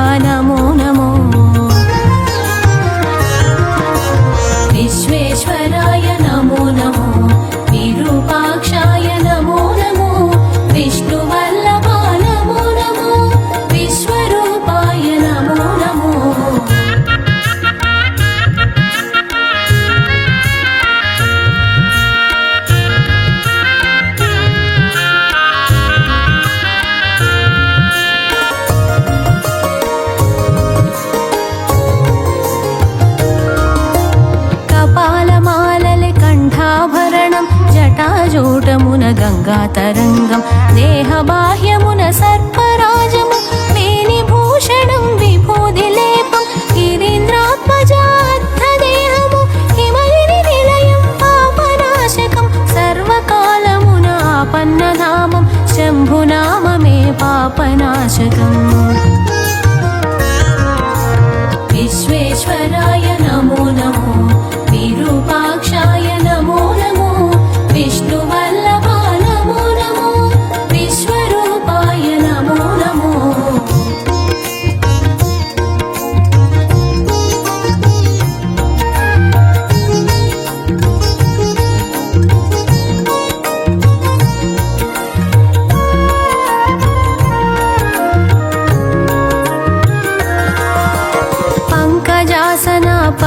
sana దేహబాహ్యమున సర్పరాజము వేణి భూషణం విభూది లేపం గిరీంద్రాత్మజార్థదేహము హిమయని నిలయం పాపనాశకం సర్వకాలమున ఆపన్ననామం శంభునామమే పాపనాశకం. విశ్వేశ్వరాయ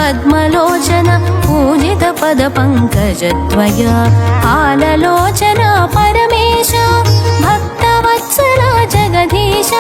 पद्मलोचन पूजित पद पङ्कजद्वया आललोचन परमेश भक्तवत्सला जगदीश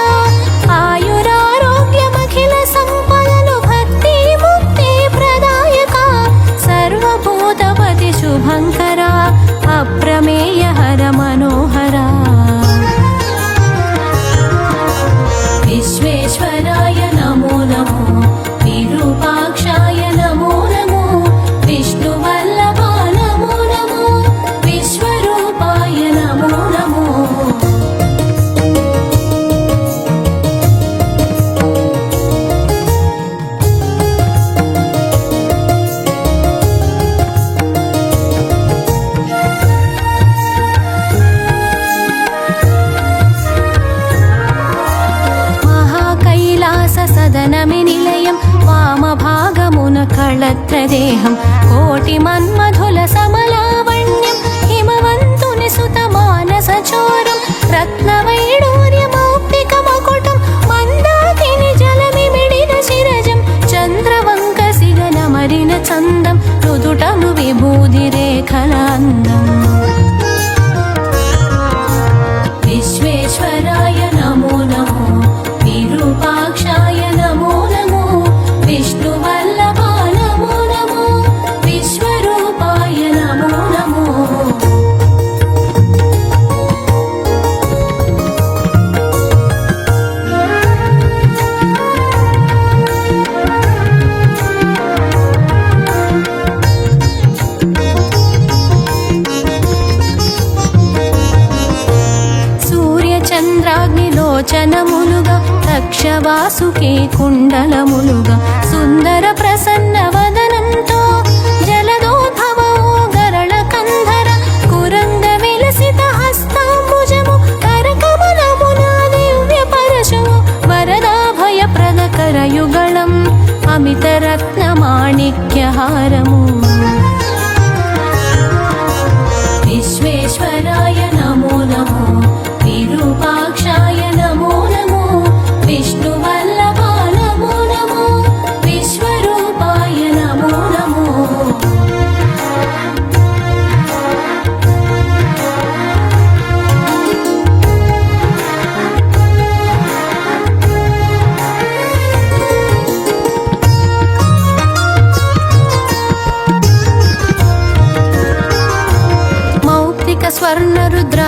కళత్రదేహం కోటి మన్మధుల సమలావణ్యం హిమవంతుని సుత మానసచోరం రత్నవైడు మునుగా తక్షవాసుకే కుండలములుగా సుందర ప్రసన్న వదనంతో జలదోద్భవో గరళ కంధర. కురంగ వరదాభయ ప్రదకరయుగళం అమిత రత్న మాణిక్యహారము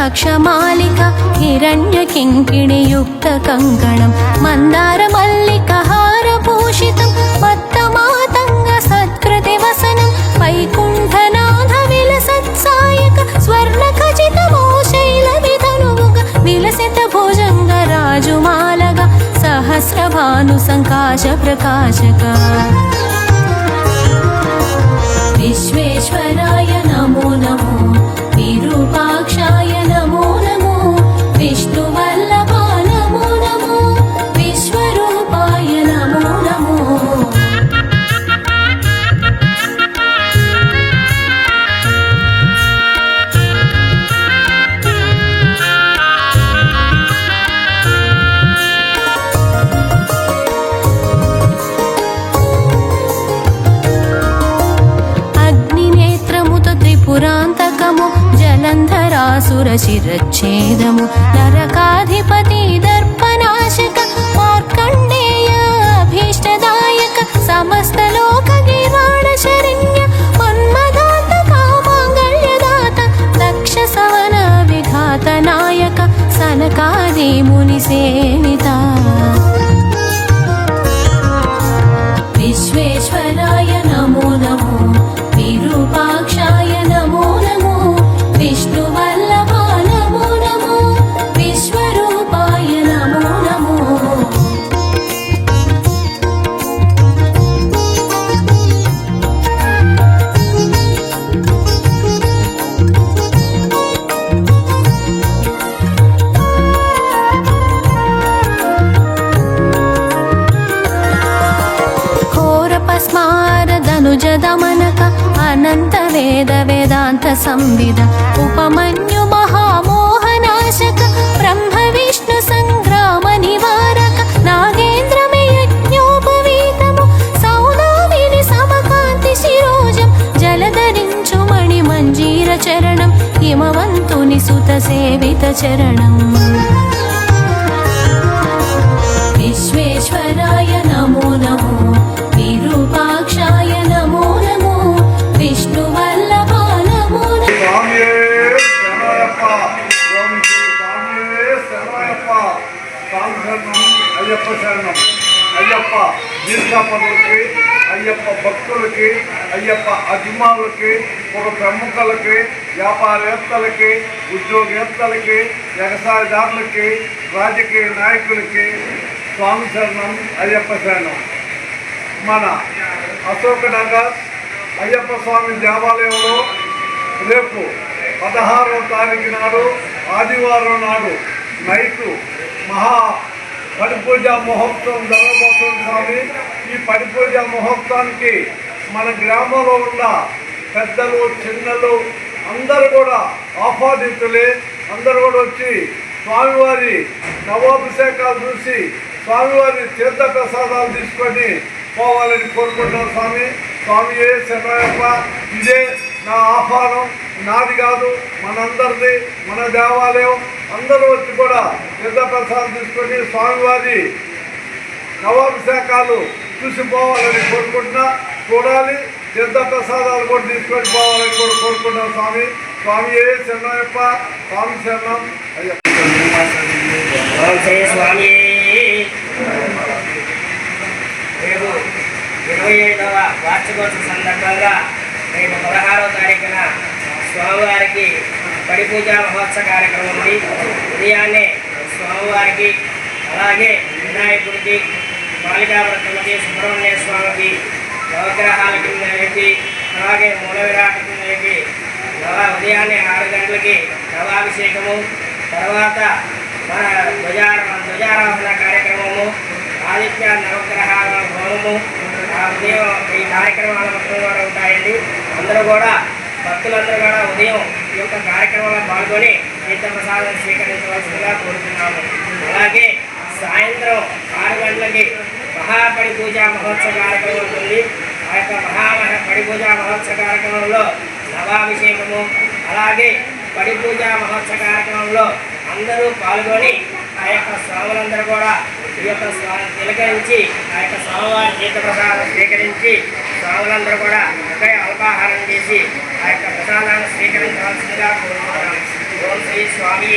కక్షమాలిక హిరణ్య కింకిణియుక్త కంకణం మందార మల్లిక హార భూషితం మత్తమాతంగ సత్కృతి వసనం వైకుంఠనాథ విలసత్సాయక స్వర్ణ ఖచిత భూశైల విధనువుగ విలసిత భుజంగ రాజుమాలగ సహస్రభాను సంకాశ ప్రకాశక. జలంధరాసురశిరచ్ఛేదము నరకాధిపతి దర్పనాశక మార్కండేయ అభీష్టదాయక సమస్త లోక గిరాణ శరణ్య మన్మదాత కామాంగళ్యదాత దక్ష సవన విఘాత నాయక సనకాది మునిసే వేద వేదాంత సంవిద ఉపమన్యు మహామోహనాశక బ్రహ్మ విష్ణు సంగ్రామ నివారక నాగేంద్రమే యజ్ఞోపవీతము సమకాంతి శిరోజం జలధరించు మణి చరణం హిమవంతుని సుత సేవిత చరణం అయ్యప్ప స్వామి అయ్యప్ప శరణం. అయ్యప్ప దీర్ఘపదులకి అయ్యప్ప భక్తులకి అయ్యప్ప అభిమానులకి ఒక ప్రముఖులకి వ్యాపారవేత్తలకి ఉద్యోగవేత్తలకి వ్యవసాయదారులకి రాజకీయ నాయకులకి స్వామి శరణం అయ్యప్ప శరణం. మన అశోక్ నగర్ అయ్యప్ప స్వామి దేవాలయంలో రేపు పదహారవ తారీఖు నాడు ఆదివారం నాడు నైటు మహా పడిపూజ మహోత్సవం జరగబోతుంది స్వామి. ఈ పడిపూజ మహోత్సవానికి మన గ్రామంలో ఉన్న పెద్దలు చిన్నలు అందరూ కూడా ఆహ్వానితులే అందరూ కూడా వచ్చి స్వామివారి నవాభిషేకాలు చూసి స్వామివారి తీర్థ ప్రసాదాలు తీసుకొని పోవాలని కోరుకుంటున్నాం స్వామి. స్వామి ఏ శరణయ్యప్ప ఇదే నా ఆహ్వానం నాది కాదు మనందరిది మన దేవాలయం. అందరూ వచ్చి కూడా తీర్థ ప్రసాదం తీసుకొని స్వామివారి నవాభిషేకాలు చూసిపోవాలని కోరుకుంటున్నా. చూడాలి తీర్థ ప్రసాదాలు కూడా తీసుకొని పోవాలని కూడా కోరుకుంటున్నాం స్వామి. స్వామి ఏ శరణయ్యప్ప స్వామి శరణం. అయ్యప్ప. స్వామి. ఇరవై ఐదవ వార్షికోత్సవ సందర్భంగా తారీఖున స్వామివారికి పడిపూజ మహోత్సవ కార్యక్రమం ఉంది. ఉదయాన్నే స్వామివారికి అలాగే వినాయకుడికి బాలికావ్రతముకి సుబ్రహ్మణ్య స్వామికి నవగ్రహాల కింద పెట్టి అలాగే మూల విరాట కింద ఉదయాన్నే ఆరు గంటలకి నవాభిషేకము తర్వాత మన ధ్వజార ధ్వజారోహణ కార్యక్రమము ఆదిత్య నవగ్రహాల హోమము ఆ ఉదయం ఈ కార్యక్రమాల మొత్తం కూడా ఉంటాయండి. అందరూ కూడా భక్తులందరూ కూడా ఉదయం ఈ యొక్క కార్యక్రమంలో పాల్గొని తీర్థ ప్రసాదం స్వీకరించవలసిందిగా కోరుతున్నాము. అలాగే సాయంత్రం ఆరు గంటలకి మహాపడి పూజా మహోత్సవ కార్యక్రమం ఉంటుంది. ఆ యొక్క మహామహ పడి పూజా మహోత్సవ కార్యక్రమంలో నవాభిషేకము అలాగే పడి పూజా మహోత్సవ కార్యక్రమంలో అందరూ పాల్గొని ఆ యొక్క స్వాములందరూ కూడా ఈ యొక్క స్వామి తిలకరించి ఆ యొక్క స్వామివారి జీత ప్రసాదం స్వీకరించి స్వాములందరూ కూడా ఒకే అల్పాహారం చేసి ఆ యొక్క ప్రసాదాన్ని స్వీకరించవలసిందిగా కోరుకుంటున్నాం. ఓం శ్రీ స్వామి